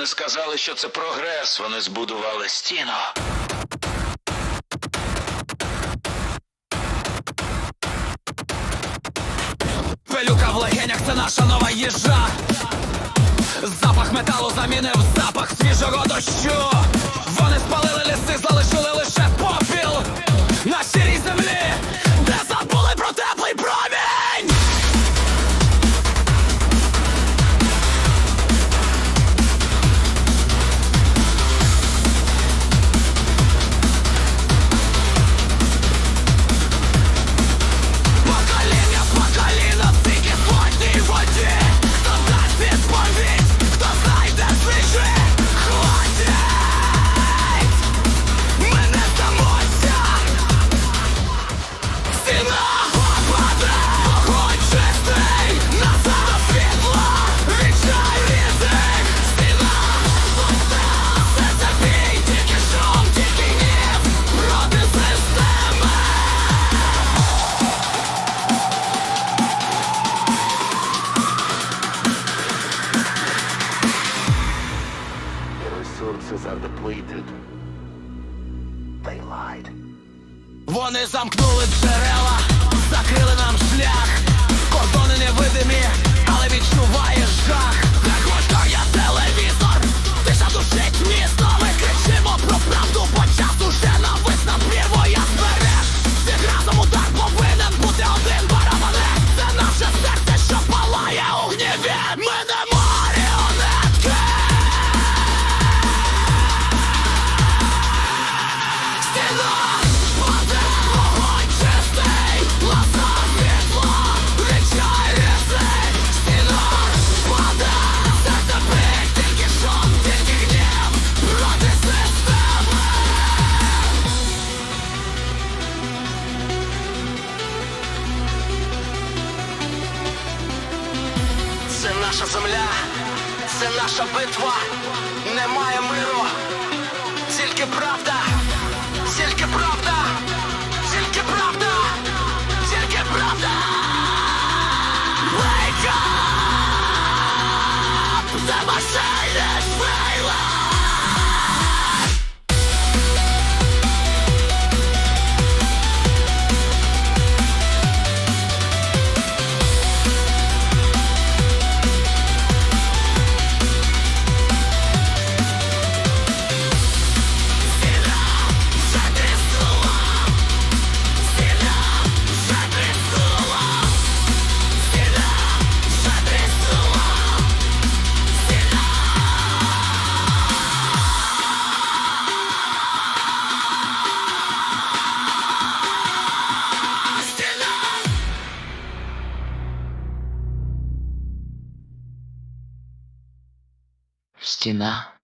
Вони сказали, що це прогрес. Вони збудували стіну. Пилюка в легенях це наша нова їжа. Запах металу замінив запах свіжого дощу. resources are depleted. They lied. Вони замкнули джерела, закрили нам шлях. наша земля, це наша битва, немає миру, тільки правда. 简单